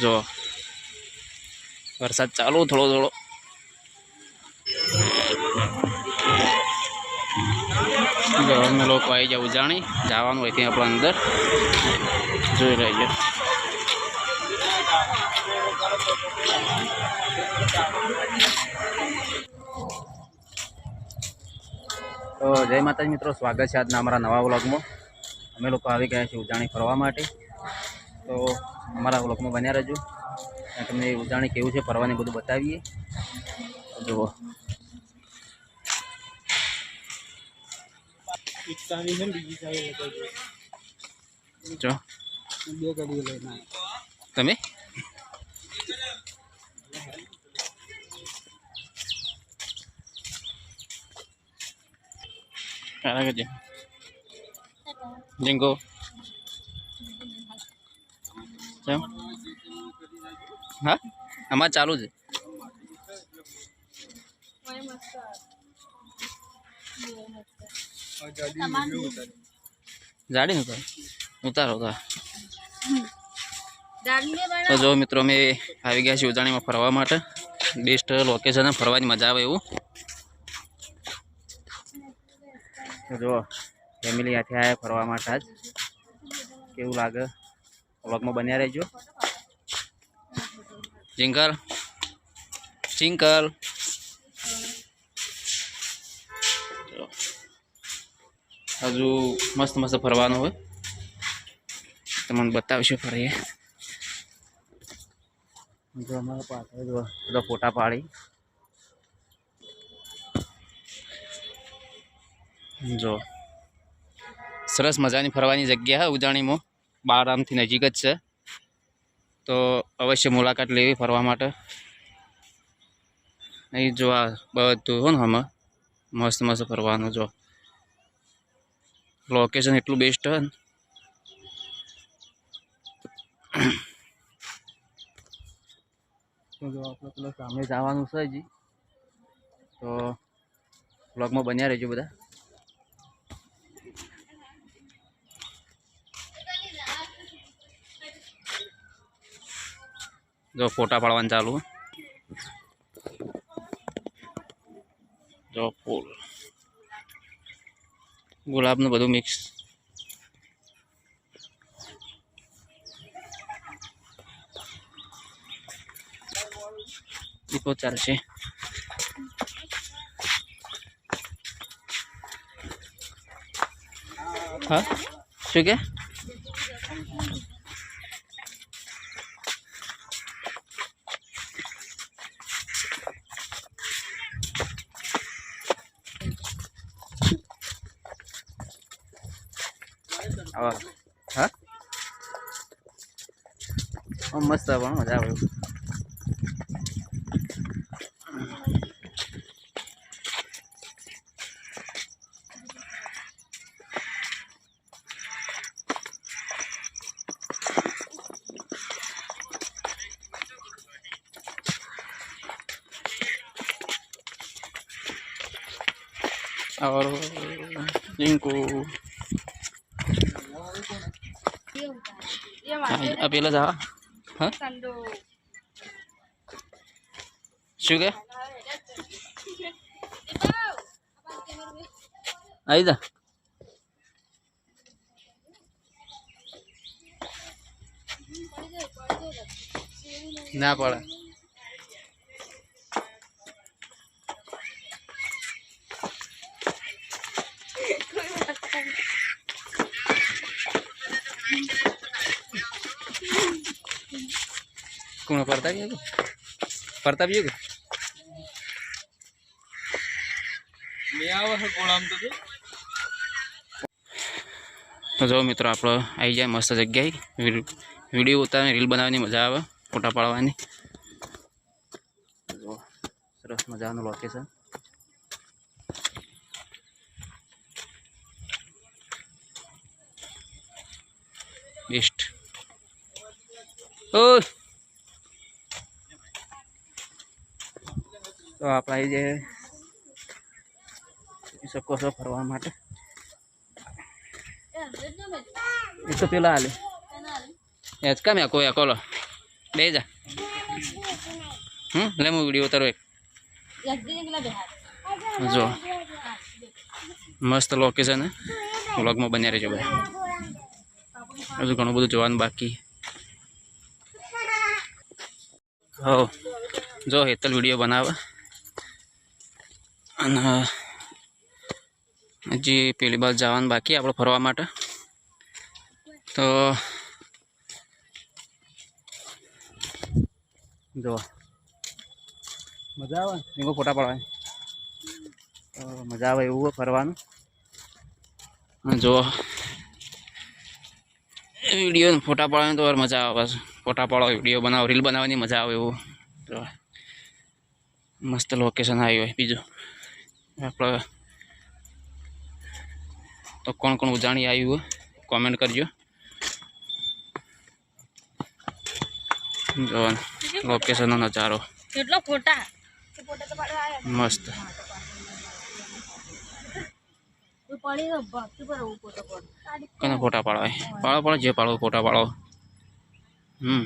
જો વરસાદ ચાલુ થોડો થોડો. અમે લોકો આવી જાવ ઉજાણી. જવાનું હોય ત્યાં આપણે અંદર. જોઈ રહેજો તો જય માતાજી મિત્રો સ્વાગત છે આજના અમારા નવા વ્લોગમાં. અમે લોકો આવી ગયા છીએ ઉજાણી ફરવા માટે. તો અમારા વ્લોગમાં બન્યા રહેજો. તમને ઉજાણી કેવું છે ફરવાની બધું બતાવીએ. જુઓ. તમે? કરજો જીંકો કેમ હા આમાં ચાલુ છે જાડી ઉતાર ઉતારો તો જો મિત્રો અમે આવી ગયા છીએ ઉજાણીમાં ફરવા માટે. બેસ્ટ લોકેશન ફરવાની મજા આવે એવું. જો ફેમિલી સાથે આવ્યા ફરવા માટે આજ. કેવું લાગે? વ્લોગમાં બન્યા રહેજો. ચિંકલ ચિંકલ હજુ મસ્ત મસ્ત ફરવાનું હોય. તમને બતાવીશું ફરીએ. જો અમારા પાછળ જો બધા ફોટા પાડી. જો. સરસ મજાની ફરવાની જગ્યા છે ઉજાણીમાં. બારામથી નજીક જ છે. તો અવશ્ય મુલાકાત લેવી ફરવા માટે. અહીં જો આ બધું હો ને આમાં મસ્ત મસ્ત ફરવાનું જો. લોકેશન એટલું બેસ્ટ છે ને. જો આપણે પેલા સામે જવાનું છે હજી. તો બ્લોગમાં બન્યા રહેજો બધા. જો ફોટા પાડવાનું ચાલુ. જો ફૂલ. ગુલાબનું બધું મિક્સ દીપો ચાલશે. હા? શું કે? આવા હા આમ મસ્ત પણ મજા આવે એવું. और जिनको આ પેલા જા હા? શું કે? આવી જા. ના પડે. Thank પડતા બી કે પડતા બી કે બે આવે છે તો જો. મિત્રો આપણો આવી જાય મસ્ત જગ્યાએ વીડિયો ઉતારવાની રીલ બનાવવાની મજા આવે ફોટા પાડવાની જો સરસ મજાનું લોકેશન બેસ્ટ ઓ તો આપણે જે શકો છો ફરવા માટે. એ તો પેલા હાલે એચ કામ એકો એકો લો બે જા. હમ, લે હું વીડિયો ઉતારો એક. જો. મસ્ત લોકેશન હે. વ્લોગમાં બન્યા રહેજો બધા. હજુ ઘણું બધું જોવાનું બાકી. હો જો હેતલ વીડિયો બનાવે. અને હજી પેલી બાજુ જવાનું બાકી આપણે ફરવા માટે. તો જો. મજા આવે? ને ફોટા પાડવાની. મજા આવે એવું ફરવાનું. જો. વીડિયો ફોટા પાડવાની તો મજા આવે બસ ફોટા પાડો, વીડિયો બનાવો, રીલ બનાવવાની મજા આવે એવું. જોવા મસ્ત લોકેશન આવ્યું હોય બીજું. આપણે તો કોણ કોણ ઉજાણી આવ્યું કોમેન્ટ કરજો. જો લોકેશનનો નજારો. કેટલો ફોટા? મસ્ત. કને ફોટા પાડવા પાડો પાડો જે પાડો ફોટા પાડો. હમ.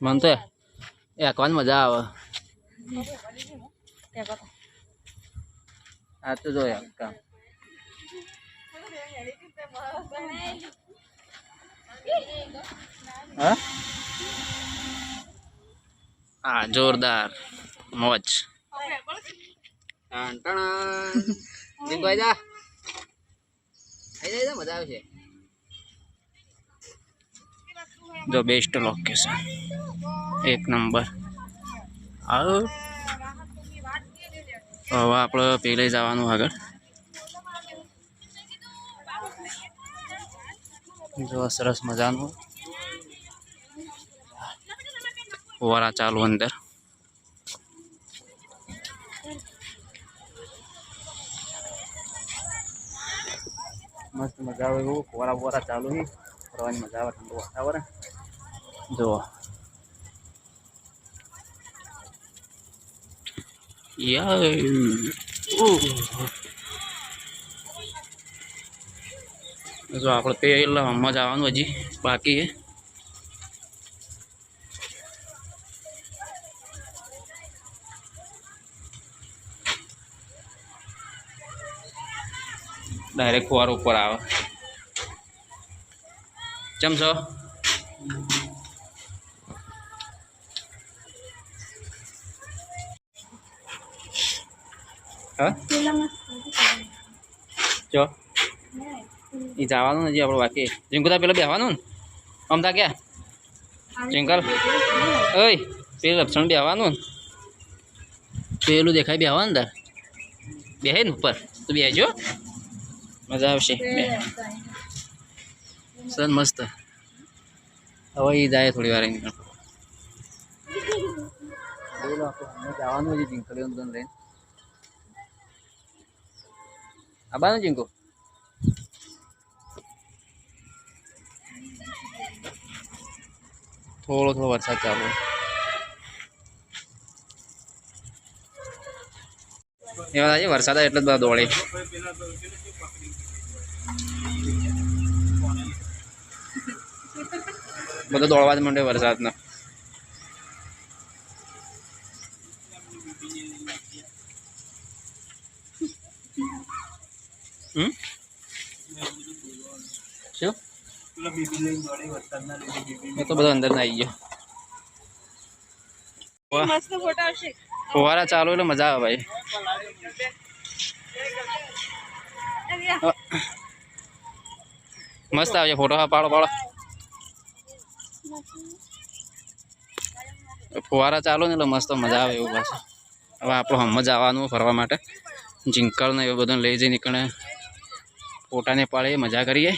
મન તો એ એકવાની મજા આવે. આ તો જોયા કામ હા હા જોરદાર મોજ. દીપભાઈ જા બેસ્ટ લોકેશન એક નંબર આવ હવે આપણે પેલે જવાનું આગળ. જો સરસ મજાનું. ફુવારા ચાલુ અંદર. મસ્ત મજા આવે એવું. ફુવારા ફુવારા ચાલુ છે ફરવાની મજા આવે ઠંડુ વાતાવરણ. જો જો આપણે પેલા જ આવવાનું હજી બાકી છે ડાયરેક્ટ ફુવાર ઉપર આવે ચમ છો હા? જો. એ જવાનું હજી આપણે બાકી. જીંકુતા પેલા બેહવાનું ને? અમતા ક્યાં? ચિંકલ ઓય, પેલું લપસણ બેહવાનું ને? પેલું દેખાય બેહવાનું અંદર બેહે ને ઉપર? તું બેહજો. મજા આવશે. સર, મસ્ત. હવે એ જાય થોડી વાર જવાનું હજી ચિંકલીઓ લઈને. આબાનું ચિંકુ થોડો થોડો વરસાદ ચાલુ એવા આજે વરસાદ આવે એટલે જ બધા દોડે બધો દોડવા જ માંડે વરસાદનો એ તો બધો અંદર ના આવી ગયો ફુવારા ચાલુ એટલે મજા આવે ભાઈ. મસ્ત આવે ફોટો. હા પાડો પાડો. ફુવારા ચાલુ ને એટલે મસ્ત મજા આવે એવું પાછું. હવે આપણું હમ જ આવવાનું ફરવા માટે. જિંકલ ને એવું બધું લઈ જઈ નીકળે. ફોટાને પાડીએ મજા કરીએ.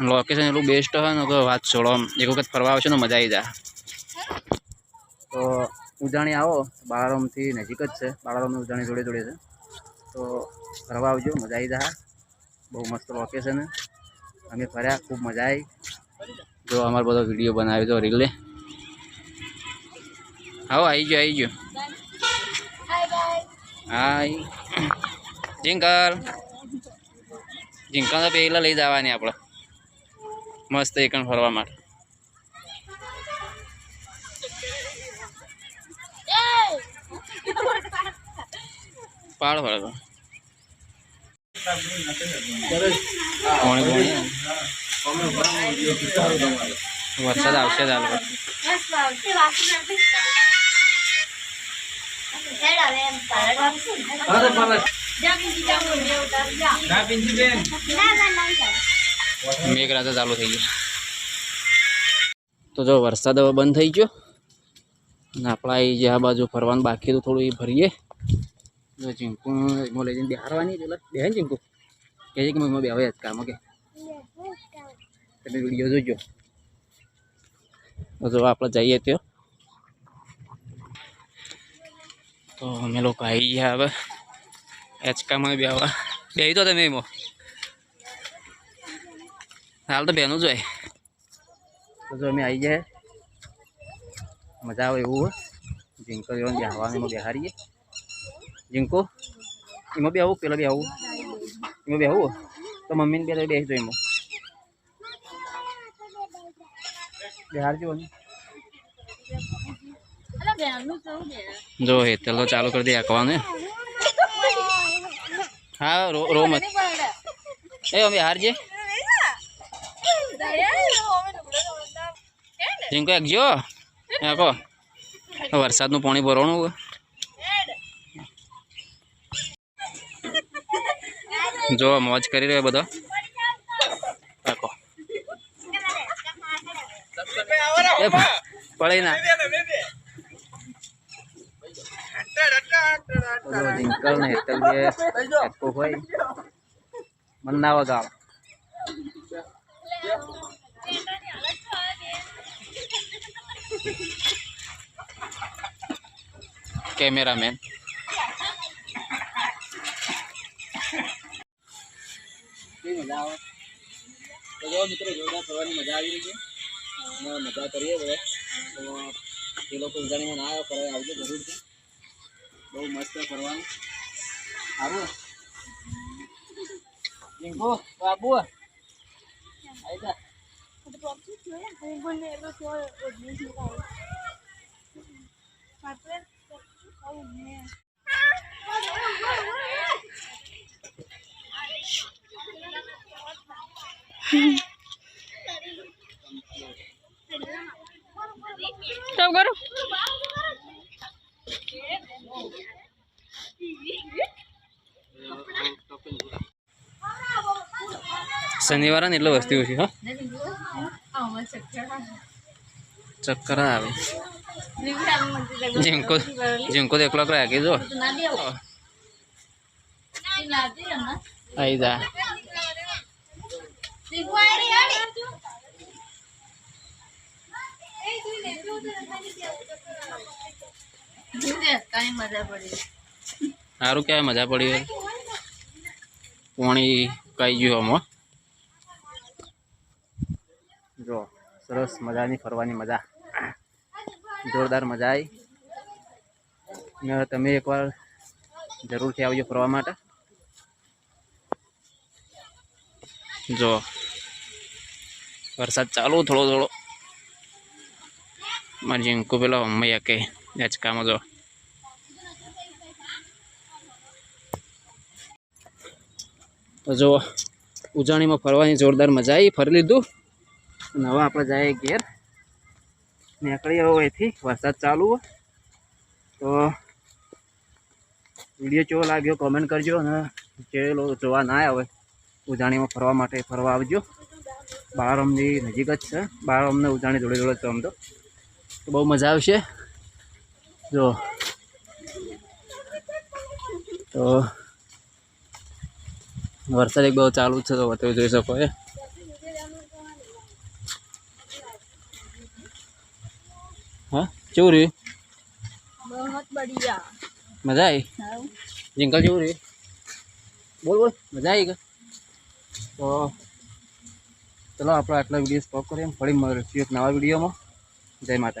લોકેશન એટલું બેસ્ટ હોય ને તો વાત છોડો. એક વખત ફરવા આવશે ને મજા આવી જાય. તો ઉજાણી આવો. બાળારામથી નજીક જ છે. બાળારામની ઉજાણી જોડે જોડે છે. તો ફરવા આવજો, મજા આવી જાય. બહુ મસ્ત લોકેશન અમે ફર્યા, ખૂબ મજા આવી જો અમારો બધો વીડિયો બનાવ્યો તો રીલે આવો આવી ગયો આવી ગયો. Bye hi. જિંકલ. તો પેલા લઈ જવાની આપણે. મસ્ત એકણ ફરવા માટે. પાડ ફરવા બેન વરસાદ આવશે ચાલુ મેઘરાજા ચાલુ થઈ ગયો. તો જો, વરસાદ હવે બંધ થઈ ગયો. અને આપણે એ જે આ બાજુ ફરવાનું બાકી તો થોડું એ ભરીએ. ચીંકુ એમાં લઈ જઈને બેહારવાની એટલે બે ને ચીંકુ? કહે છે કે એમાં બે જ કામ કે? તમે વીડિયો જોજો. જો, આપણે જઈએ ત્યાં. તો અમે લોકો આવી ગયા હવે. એચકામાં બે આવવા બે તો તમે એમાં. હાલ તો બેનું જોઈએ તો જો અમે આવી જાય મજા આવે એવું હોય જીંકો જેવા બેહવાનું એમાં બેહારીએ. જીંકો એમાં બી આવું પેલા બી આવું એમાં બી આવું તો મમ્મીને બે બેસજો એમાં. બેહારજો જો એ તો ચાલુ કરી દે આંકવાનું હા. રો રો મત એ અમે હારજે જીંકો એક જો આકો વરસાદનું પાણી ભરવાનું હોય. જો મોજ કરી રહ્યો બધો. આખો પડી ના. તો ને હેતલ એકો હોય. મન ના કેમેરામેન. મજા આવે તો જો મિત્રો જોરદાર ફરવાની મજા આવી રહી છે. અને મજા કરીએ બધા તો એ લોકો ઉજાણીમાં ના આવ્યો ફરવા આવજો જરૂરથી. બહુ મસ્ત ફરવાનું. સારું લિંગો બાબુ આવી જા. સ્ટોપ કરો શનિવારે ને એટલે વસ્તી ઓછી હા. ચક્કર આવે. તો એકલો એકલો આગી જો આઈ જા સારું ક્યાં મજા પડી કઈ કાઈ ગયું આમાં જો સરસ મજાની ફરવાની મજા જોરદાર મજા આવી. તમે એકવાર જરૂરથી આવજો ફરવા માટે. જો, વરસાદ ચાલુ, થોડો થોડો. મારી જીંકુ પેલો મમ્મી કે કામ જો. તો જો, ઉજાણીમાં ફરવાની જોરદાર મજા આવી, ફરી લીધું. અને હવે આપણે જઈએ ઘેર. નીકળી હવે અહીંથી વરસાદ ચાલુ તો વીડિયો કેવો લાગ્યો કોમેન્ટ કરજો અને જે લોકો જોવા ના આવે ઉજાણીમાં ફરવા માટે ફરવા આવજો. બાળરમની નજીક જ છે. બાળરમને ઉજાણી જોડે જોડે આમ તો બહુ મજા આવશે. જો. તો વરસાદ એક બહુ ચાલુ છે તો તમે જોઈ શકો એ હા કેવું રહ્યું? મજા આવી? જિંકલ કેવું રહ્યું? બોલ બોલ મજા આવી તો ચલો આપણે આટલા વીડિયો સ્ટોપ કરીએ. ફરી મળીશું એક નવા વિડીયોમાં. જય માતાજી.